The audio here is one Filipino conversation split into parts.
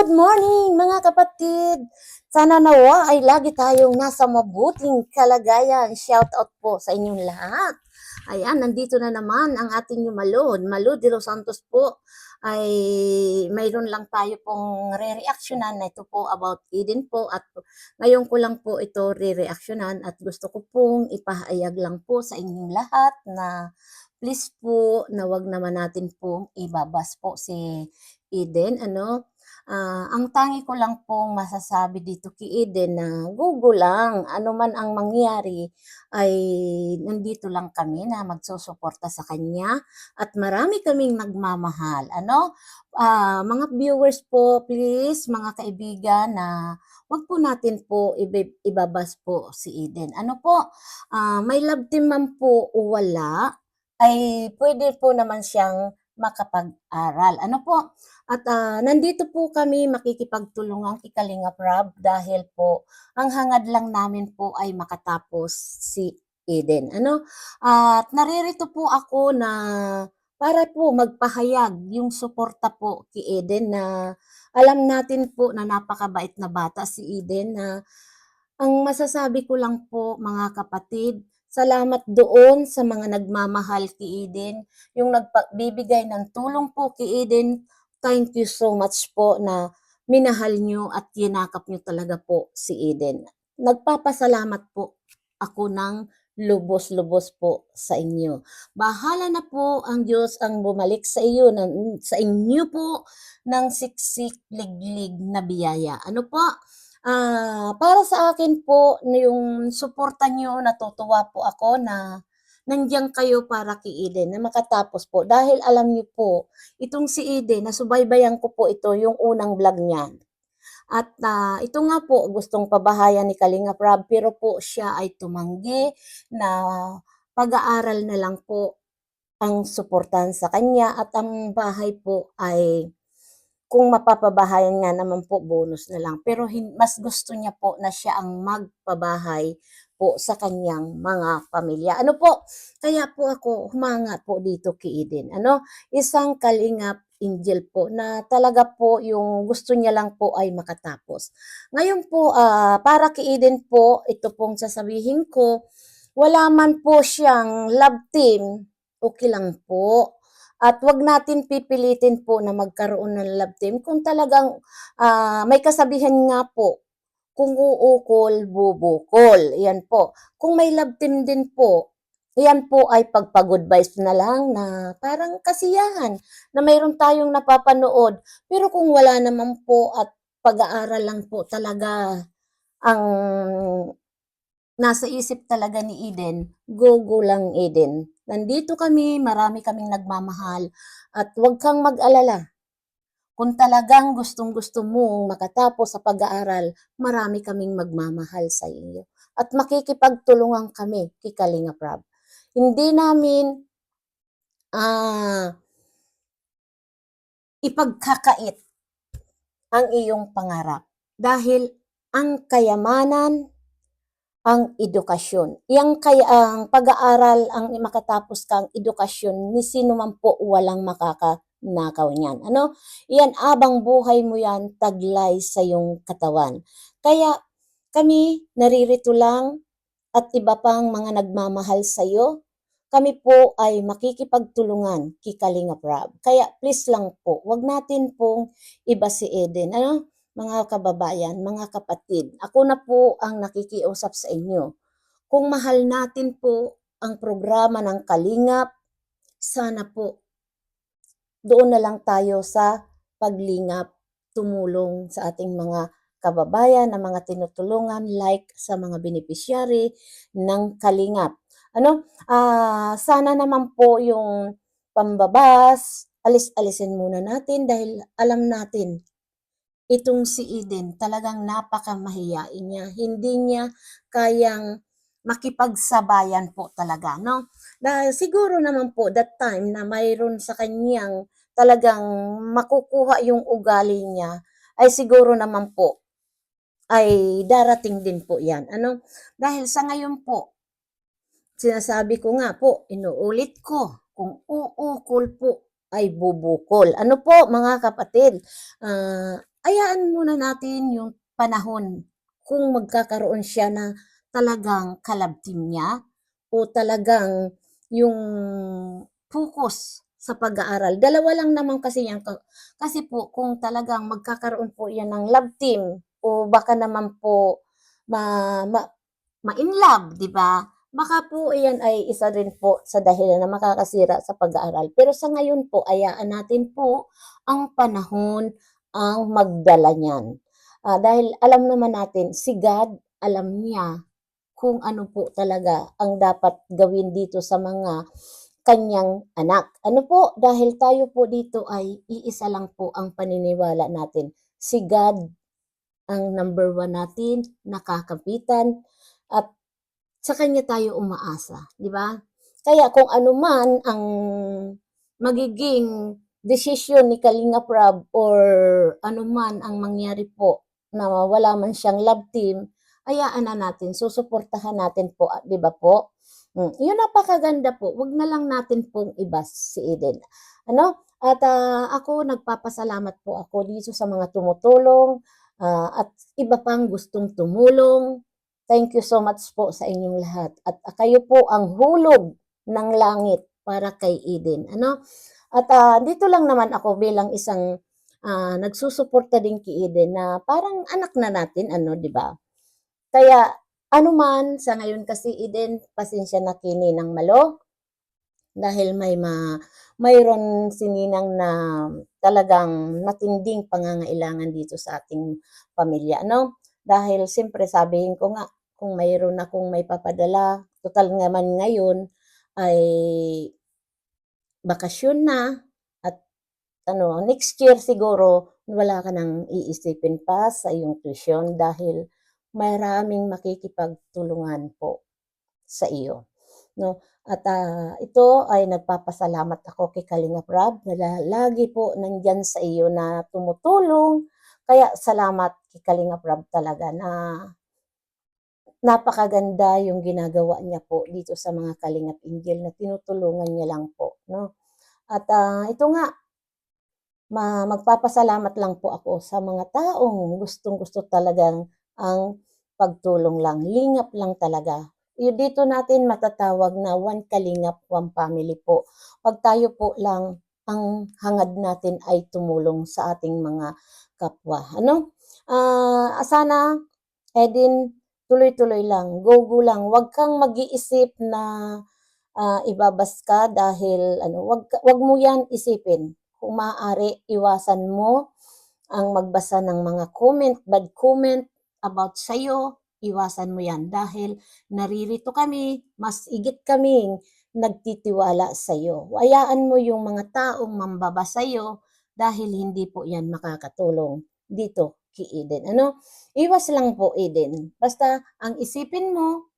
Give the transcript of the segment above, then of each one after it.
good morning mga kapatid! Sana nawa ay lagi tayong nasa mabuting kalagayan. Shout out po sa inyong lahat. Ayan, nandito na naman ang ating yumalod. Malo de los Santos po ay mayroon lang tayo pong re-reactionan na ito po about Eden po at ngayon ko lang po ito re-reactionan at gusto ko pong ipahayag lang po sa inyong lahat na please po na wag naman natin pong ibabas po si Eden ano Ah, ang tangi ko lang pong masasabi dito kay Eden na Google lang, ano man ang mangyari ay nandito lang kami na magsusuporta sa kanya at marami kaming nagmamahal. Ano? Ah, mga viewers po, please, mga kaibigan na wag po natin po ibabas po si Eden. Ano po? Ah, may love team man po o wala, ay pwede po naman siyang makapag-aral. Ano po? At ah, nandito po kami makikipagtulungan kay Kalinga Prab dahil po ang hangad lang namin po ay makatapos si Eden. Ano? At naririto po ako na para po magpahayag yung suporta po kay Eden na alam natin po na napakabait na bata si Eden na ang masasabi ko lang po mga kapatid, salamat doon sa mga nagmamahal kay Eden, yung nagbibigay ng tulong po kay Eden. Thank you so much po na minahal nyo at yinakap nyo talaga po si Eden. Nagpapasalamat po ako ng lubos-lubos po sa inyo. Bahala na po ang Diyos ang bumalik sa iyo, ng, sa inyo po ng siksik liglig na biyaya. Ano po? Ah, para sa akin po, yung suporta nyo, natutuwa po ako na nandiyan kayo para kay Eden na makatapos po. Dahil alam niyo po, itong si Eden, nasubaybayan ko po ito yung unang vlog niya. At ah, ito nga po, gustong pabahayan ni Kalinga Prab, pero po siya ay tumanggi na pag-aaral na lang po ang suportahan sa kanya at ang bahay po ay kung mapapabahayan nga naman po, bonus na lang. Pero mas gusto niya po na siya ang magpabahay po sa kanyang mga pamilya. Ano po? Kaya po ako humanga po dito kay Eden. Ano? Isang kalingap angel po na talaga po yung gusto niya lang po ay makatapos. Ngayon po, ah, para kay Eden po, ito pong sasabihin ko, wala man po siyang love team, okay lang po. At wag natin pipilitin po na magkaroon ng love team kung talagang ah, may kasabihan nga po, kung uukol, bubukol. Yan po. Kung may love team din po, yan po ay pagpagod vibes na lang na parang kasiyahan na mayroon tayong napapanood. Pero kung wala naman po at pag-aaral lang po talaga ang nasa isip talaga ni Eden, go-go lang Eden. Nandito kami, marami kaming nagmamahal at huwag kang mag-alala. Kung talagang gustong-gusto mong makatapos sa pag-aaral, marami kaming magmamahal sa iyo. At makikipagtulungan kami kay Kalinga Prab. Hindi namin ah ipagkakait ang iyong pangarap dahil ang kayamanan ang edukasyon. Yang kaya ang pag-aaral ang makatapos kang edukasyon ni sino man po walang makakanakaw niyan. Ano? Iyan abang buhay mo yan taglay sa iyong katawan. Kaya kami naririto lang at iba pang mga nagmamahal sa iyo. Kami po ay makikipagtulungan kay Kalinga. Kaya please lang po, wag natin pong iba si Eden. Ano? Mga kababayan, mga kapatid, ako na po ang nakikiusap sa inyo. Kung mahal natin po ang programa ng Kalingap, sana po doon na lang tayo sa paglingap, tumulong sa ating mga kababayan, na mga tinutulungan, like sa mga beneficiary ng Kalingap. Ano? Ah, sana naman po yung pambabas, alis-alisin muna natin dahil alam natin itong si Eden talagang napakamahiyain niya. Hindi niya kayang makipagsabayan po talaga, no? Dahil siguro naman po that time na mayroon sa kanyang talagang makukuha yung ugali niya, ay siguro naman po ay darating din po yan. Ano? Dahil sa ngayon po, sinasabi ko nga po, inuulit ko, kung uukol po ay bubukol. Ano po mga kapatid? Ah, ayaan muna natin yung panahon kung magkakaroon siya na talagang kalab team niya o talagang yung focus sa pag-aaral. Dalawa lang naman kasi yan. Ka- Kasi po, kung talagang magkakaroon po yan ng love team o baka naman po ma, ma, ma-in love, di ba? Baka po iyan ay isa rin po sa dahilan na makakasira sa pag-aaral. Pero sa ngayon po, ayaan natin po ang panahon ang magdala niyan. Ah, dahil alam naman natin, si God, alam niya kung ano po talaga ang dapat gawin dito sa mga kanyang anak. Ano po, dahil tayo po dito ay iisa lang po ang paniniwala natin. Si God ang number one natin, nakakapitan, at sa kanya tayo umaasa, di ba? Kaya kung ano man ang magiging desisyon ni Kalinga Prab or ano man ang mangyari po na wala man siyang love team, ayaan na natin, susuportahan natin po, ah, di ba po? Mm, yun napakaganda po. Wag na lang natin pong ibas si Eden. Ano? At ah, ako nagpapasalamat po ako dito sa mga tumutulong ah, at iba pang gustong tumulong. Thank you so much po sa inyong lahat. At ah, kayo po ang hulog ng langit para kay Eden. Ano? At ah, dito lang naman ako bilang isang ah, nagsusuporta din kay Eden na parang anak na natin, ano, di ba? Kaya ano man sa ngayon kasi Eden, pasensya na kini ng malo dahil may ma mayroon sininang na talagang matinding pangangailangan dito sa ating pamilya, no? Dahil siyempre sabihin ko nga, kung mayroon akong may papadala, total naman ngayon ay bakasyon na at ano, next year siguro wala ka nang iisipin pa sa iyong tuition dahil maraming makikipagtulungan po sa iyo. No? At ah, ito ay nagpapasalamat ako kay Kalinga Prab na la- lagi po nandyan sa iyo na tumutulong. Kaya salamat kay Kalinga Prab talaga na napakaganda yung ginagawa niya po dito sa mga Kalingap Angel na tinutulungan niya lang po. No? At ah, ito nga, ma magpapasalamat lang po ako sa mga taong gustong-gusto talagang ang pagtulong lang. Lingap lang talaga. Yung dito natin matatawag na one kalingap, one family po. Pag tayo po lang ang hangad natin ay tumulong sa ating mga kapwa. Ano? Ah, sana, Edin, tuloy-tuloy lang. Go-go lang. Huwag kang mag-iisip na ah, ibabas ka dahil ano, wag, wag mo yan isipin. Kung maaari, iwasan mo ang magbasa ng mga comment, bad comment about sa'yo, iwasan mo yan dahil naririto kami, mas igit kaming nagtitiwala sa'yo. Hayaan mo yung mga taong mambaba sa'yo dahil hindi po yan makakatulong dito Eden. Ano? Iwas lang po Eden. Basta ang isipin mo,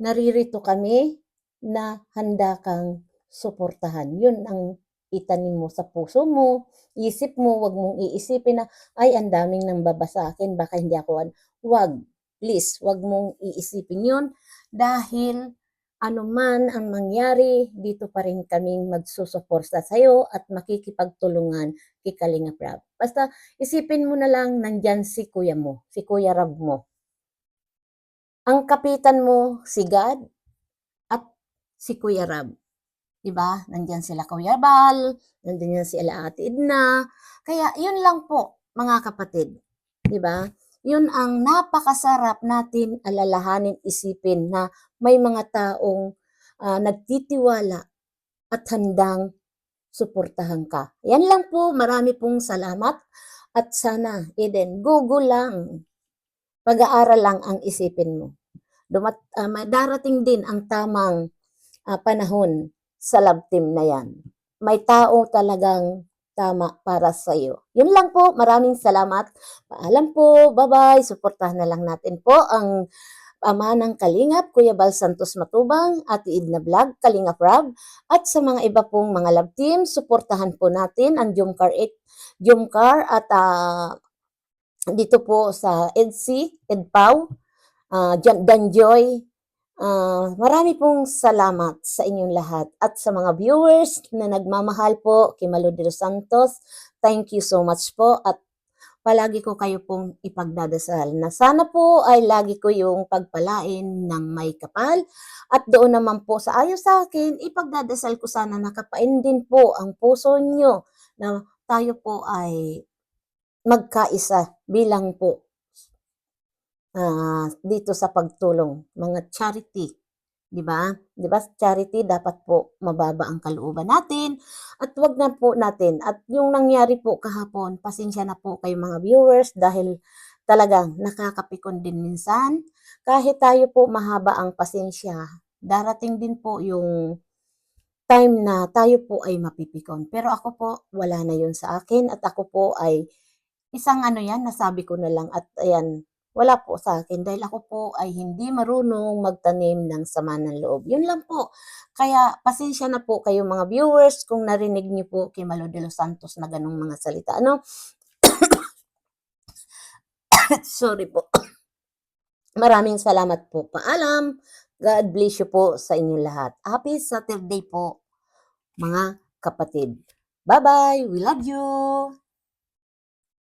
naririto kami na handa kang suportahan. Yun ang itanim mo sa puso mo, isip mo, wag mong iisipin na, ay, ang daming nang baba sa akin, baka hindi ako, an-" wag, please, wag mong iisipin yun, dahil ano man ang mangyari, dito pa rin kaming magsusuporta sa'yo at makikipagtulungan kay Kalinga Prab. Basta isipin mo na lang, nandyan si kuya mo, si kuya Rab mo. Ang kapitan mo, si God, at si Kuya Rab. 'Di ba? Nandiyan sila Kuya Bal, nandiyan si Ala Ate Edna. Kaya 'yun lang po, mga kapatid. 'Di ba? 'Yun ang napakasarap natin alalahanin isipin na may mga taong ah, nagtitiwala at handang suportahan ka. Yan lang po, marami pong salamat at sana, Eden, Google lang. Pag-aaral lang ang isipin mo. Dumat, may darating din ang tamang ah, panahon sa love team na yan. May tao talagang tama para sa iyo. Yun lang po. Maraming salamat. Paalam po. Bye-bye. Suportahan na lang natin po ang ama ng Kalingap, Kuya Bal Santos Matubang, Ate Idna Vlog, Kalingap Rab, at sa mga iba pong mga love team, suportahan po natin ang Jumcar 8, Jumcar at ah, dito po sa EDC, EDPAW, uh, Danjoy, Ah, marami pong salamat sa inyong lahat at sa mga viewers na nagmamahal po kay Malo de los Santos. Thank you so much po at palagi ko kayo pong ipagdadasal na sana po ay lagi ko yung pagpalain ng may kapal at doon naman po sa ayaw sa akin, ipagdadasal ko sana nakapain din po ang puso nyo na tayo po ay magkaisa bilang po ah, dito sa pagtulong, mga charity. 'Di ba? 'Di ba charity dapat po mababa ang kalooban natin at wag na po natin at yung nangyari po kahapon, pasensya na po kayo mga viewers dahil talagang nakakapikon din minsan. Kahit tayo po mahaba ang pasensya, darating din po yung time na tayo po ay mapipikon. Pero ako po, wala na yun sa akin at ako po ay isang ano yan, nasabi ko na lang at ayan, wala po sa akin dahil ako po ay hindi marunong magtanim ng sama ng loob. Yun lang po. Kaya pasensya na po kayo mga viewers kung narinig niyo po kay Malo de los Santos na ganong mga salita. Ano? Sorry po. Maraming salamat po. Paalam. God bless you po sa inyong lahat. Happy Saturday po, mga kapatid. Bye-bye. We love you.